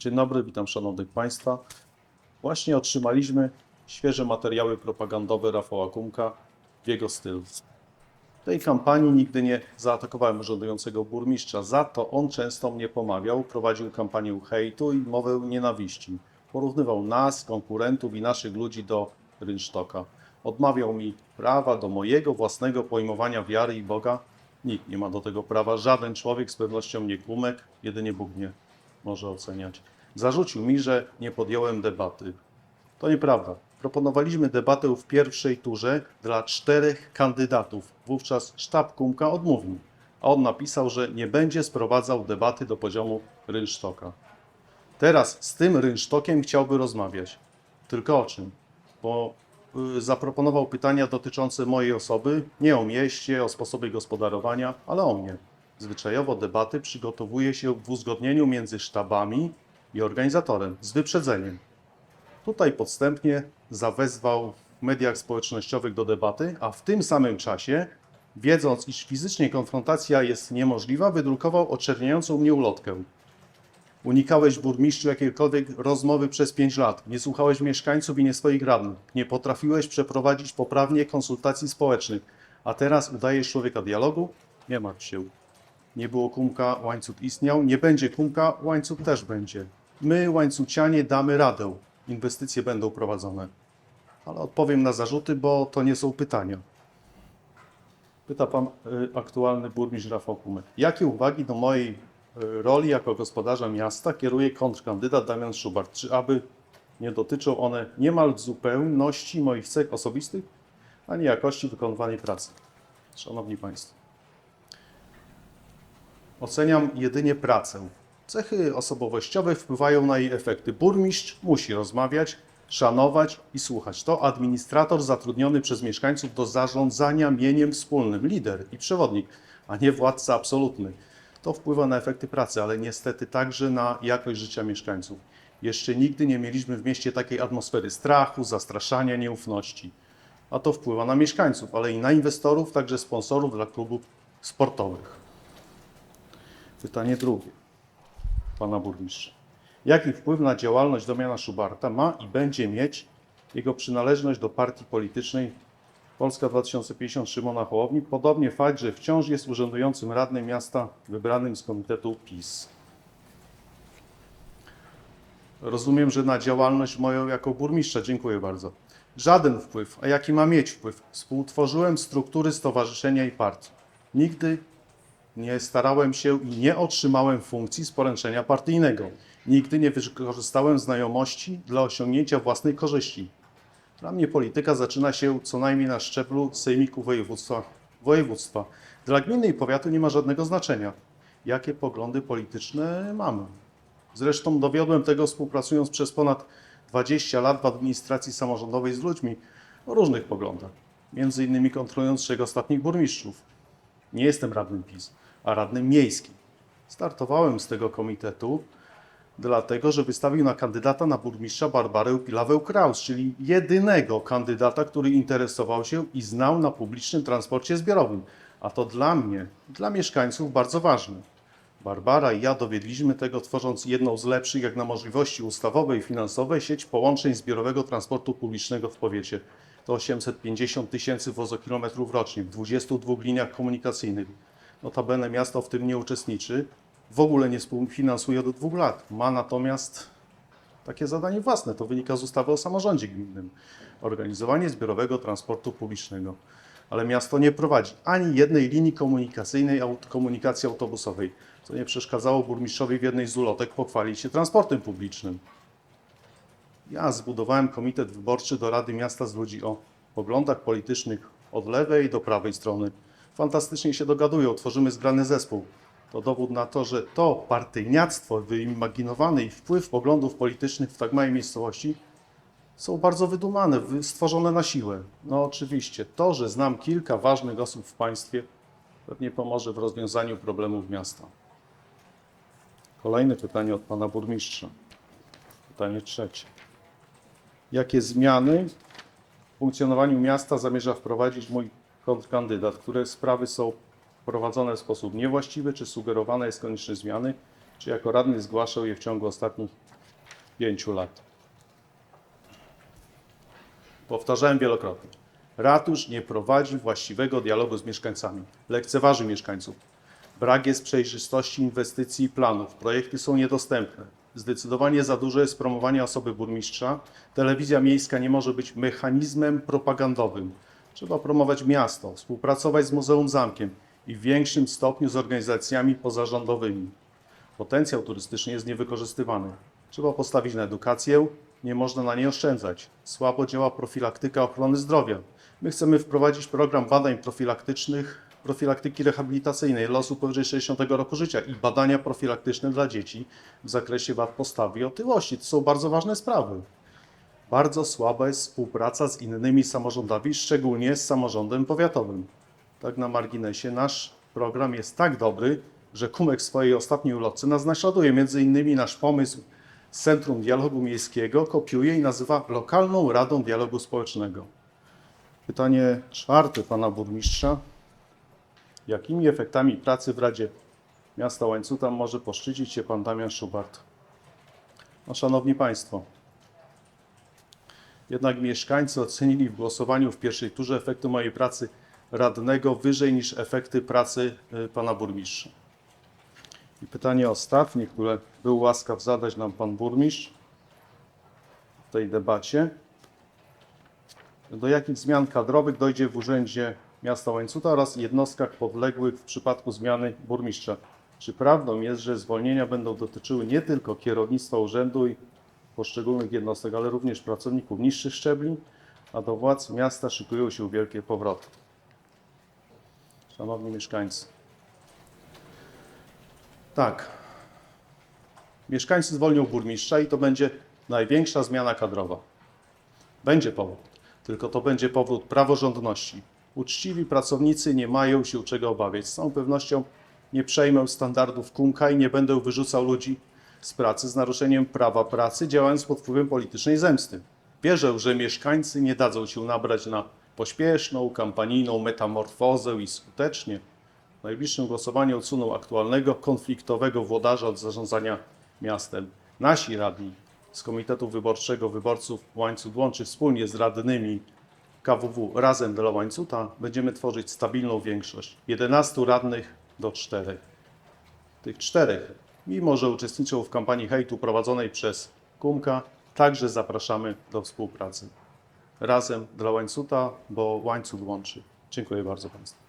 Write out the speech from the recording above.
Dzień dobry, witam szanownych Państwa. Właśnie otrzymaliśmy świeże materiały propagandowe Rafała Kumka w jego stylu. W tej kampanii nigdy nie zaatakowałem urzędującego burmistrza, za to on często mnie pomawiał, prowadził kampanię hejtu i mowę nienawiści. Porównywał nas, konkurentów i naszych ludzi do rynsztoka. Odmawiał mi prawa do mojego własnego pojmowania wiary i Boga. Nikt nie ma do tego prawa, żaden człowiek, z pewnością nie Kumek, jedynie Bóg mnie może oceniać. Zarzucił mi, że nie podjąłem debaty. To nieprawda. Proponowaliśmy debatę w pierwszej turze dla czterech kandydatów. Wówczas sztab Kumka odmówił, a on napisał, że nie będzie sprowadzał debaty do poziomu rynsztoka. Teraz z tym rynsztokiem chciałby rozmawiać. Tylko o czym? Bo y, zaproponował pytania dotyczące mojej osoby, nie o mieście, o sposobie gospodarowania, ale o mnie. Zwyczajowo debaty przygotowuje się w uzgodnieniu między sztabami i organizatorem, z wyprzedzeniem. Tutaj podstępnie zawezwał w mediach społecznościowych do debaty, a w tym samym czasie, wiedząc, iż fizycznie konfrontacja jest niemożliwa, wydrukował oczerniającą mnie ulotkę. Unikałeś burmistrzu jakiejkolwiek rozmowy przez 5 lat. Nie słuchałeś mieszkańców i nie swoich radnych. Nie potrafiłeś przeprowadzić poprawnie konsultacji społecznych. A teraz udajesz człowieka dialogu? Nie martw się. Nie było kumka, łańcuch istniał. Nie będzie kumka, łańcuch też będzie. My, łańcucianie, damy radę. Inwestycje będą prowadzone. Ale odpowiem na zarzuty, bo to nie są pytania. Pyta pan y, aktualny burmistrz Rafał Kumek. Jakie uwagi do mojej y, roli jako gospodarza miasta kieruje kontrkandydat Damian Szubart? Czy aby nie dotyczą one niemal w zupełności moich cech osobistych, ani jakości wykonywanej pracy? Szanowni Państwo. Oceniam jedynie pracę. Cechy osobowościowe wpływają na jej efekty. Burmistrz musi rozmawiać, szanować i słuchać. To administrator zatrudniony przez mieszkańców do zarządzania mieniem wspólnym, lider i przewodnik, a nie władca absolutny. To wpływa na efekty pracy, ale niestety także na jakość życia mieszkańców. Jeszcze nigdy nie mieliśmy w mieście takiej atmosfery strachu, zastraszania, nieufności. A to wpływa na mieszkańców, ale i na inwestorów, także sponsorów dla klubów sportowych. Pytanie drugie pana burmistrza. Jaki wpływ na działalność Damiana Szubarta ma i będzie mieć jego przynależność do partii politycznej Polska 2050 Szymona Hołowni, podobnie fakt, że wciąż jest urzędującym radnym miasta wybranym z komitetu PiS. Rozumiem, że na działalność moją jako burmistrza. Dziękuję bardzo. Żaden wpływ. A jaki ma mieć wpływ? Współtworzyłem struktury stowarzyszenia i partii. Nigdy nie starałem się i nie otrzymałem funkcji z poręczenia partyjnego. Nigdy nie wykorzystałem znajomości dla osiągnięcia własnej korzyści. Dla mnie polityka zaczyna się co najmniej na szczeblu sejmiku województwa. województwa. Dla gminy i powiatu nie ma żadnego znaczenia, jakie poglądy polityczne mamy. Zresztą dowiodłem tego współpracując przez ponad 20 lat w administracji samorządowej z ludźmi o różnych poglądach, między innymi kontrolując trzech ostatnich burmistrzów. Nie jestem radnym PiS, a radnym miejskim. Startowałem z tego komitetu dlatego, że wystawił na kandydata na burmistrza Barbarę Pilawę-Kraus, czyli jedynego kandydata, który interesował się i znał na publicznym transporcie zbiorowym. A to dla mnie, dla mieszkańców bardzo ważne. Barbara i ja dowiedliśmy tego, tworząc jedną z lepszych, jak na możliwości ustawowe i finansowe, sieć połączeń zbiorowego transportu publicznego w powiecie. To 850 tysięcy wozokilometrów rocznie w 22 liniach komunikacyjnych. Notabene miasto w tym nie uczestniczy, w ogóle nie współfinansuje do dwóch lat. Ma natomiast takie zadanie własne, to wynika z ustawy o samorządzie gminnym. Organizowanie zbiorowego transportu publicznego. Ale miasto nie prowadzi ani jednej linii komunikacyjnej, komunikacji autobusowej, co nie przeszkadzało burmistrzowi w jednej z ulotek pochwalić się transportem publicznym. Ja zbudowałem komitet wyborczy do Rady Miasta z ludzi o poglądach politycznych od lewej do prawej strony. Fantastycznie się dogadują, tworzymy zgrany zespół. To dowód na to, że to partyjniactwo wyimaginowane i wpływ poglądów politycznych w tak małej miejscowości są bardzo wydumane, wy- stworzone na siłę. No oczywiście, to, że znam kilka ważnych osób w państwie, pewnie pomoże w rozwiązaniu problemów miasta. Kolejne pytanie od pana burmistrza. Pytanie trzecie. Jakie zmiany w funkcjonowaniu miasta zamierza wprowadzić mój kontrkandydat? Które sprawy są prowadzone w sposób niewłaściwy, czy sugerowane jest konieczność zmiany? czy jako radny zgłaszał je w ciągu ostatnich pięciu lat. Powtarzałem wielokrotnie. Ratusz nie prowadzi właściwego dialogu z mieszkańcami. Lekceważy mieszkańców. Brak jest przejrzystości inwestycji i planów. Projekty są niedostępne. Zdecydowanie za dużo jest promowania osoby burmistrza. Telewizja miejska nie może być mechanizmem propagandowym. Trzeba promować miasto, współpracować z Muzeum Zamkiem i w większym stopniu z organizacjami pozarządowymi. Potencjał turystyczny jest niewykorzystywany. Trzeba postawić na edukację, nie można na niej oszczędzać. Słabo działa profilaktyka ochrony zdrowia. My chcemy wprowadzić program badań profilaktycznych, profilaktyki rehabilitacyjnej dla osób powyżej 60 roku życia i badania profilaktyczne dla dzieci w zakresie wad postawy i otyłości. To są bardzo ważne sprawy. Bardzo słaba jest współpraca z innymi samorządami, szczególnie z samorządem powiatowym. Tak na marginesie, nasz program jest tak dobry, że Kumek w swojej ostatniej ulotce nas naśladuje. Między innymi nasz pomysł Centrum Dialogu Miejskiego kopiuje i nazywa Lokalną Radą Dialogu Społecznego. Pytanie czwarte pana burmistrza. Jakimi efektami pracy w Radzie Miasta Łańcuta może poszczycić się pan Damian Szubart? No, szanowni Państwo, jednak mieszkańcy ocenili w głosowaniu w pierwszej turze efekty mojej pracy radnego wyżej niż efekty pracy y, pana burmistrza. I pytanie ostatnie, które był łaskaw zadać nam pan burmistrz w tej debacie. Do jakich zmian kadrowych dojdzie w Urzędzie Miasta Łańcuta oraz jednostkach podległych w przypadku zmiany burmistrza? Czy prawdą jest, że zwolnienia będą dotyczyły nie tylko kierownictwa urzędu i poszczególnych jednostek, ale również pracowników niższych szczebli, a do władz miasta szykują się wielkie powroty? Szanowni mieszkańcy. Tak. Mieszkańcy zwolnią burmistrza i to będzie największa zmiana kadrowa. Będzie powód, tylko to będzie powód praworządności. Uczciwi pracownicy nie mają się czego obawiać. Z całą pewnością nie przejmę standardów Kumka i nie będę wyrzucał ludzi z pracy z naruszeniem prawa pracy, działając pod wpływem politycznej zemsty. Wierzę, że mieszkańcy nie dadzą się nabrać na pośpieszną, kampanijną metamorfozę i skutecznie w najbliższym głosowaniu odsuną aktualnego, konfliktowego włodarza od zarządzania miastem. Nasi radni z Komitetu Wyborczego Wyborców Łańcuch Łączy wspólnie z radnymi KWW Razem dla Łańcuta będziemy tworzyć stabilną większość. 11 radnych do 4. Tych czterech, mimo że uczestniczą w kampanii hejtu prowadzonej przez Kumka, także zapraszamy do współpracy. Razem dla Łańcuta, bo łańcuch łączy. Dziękuję bardzo Państwu.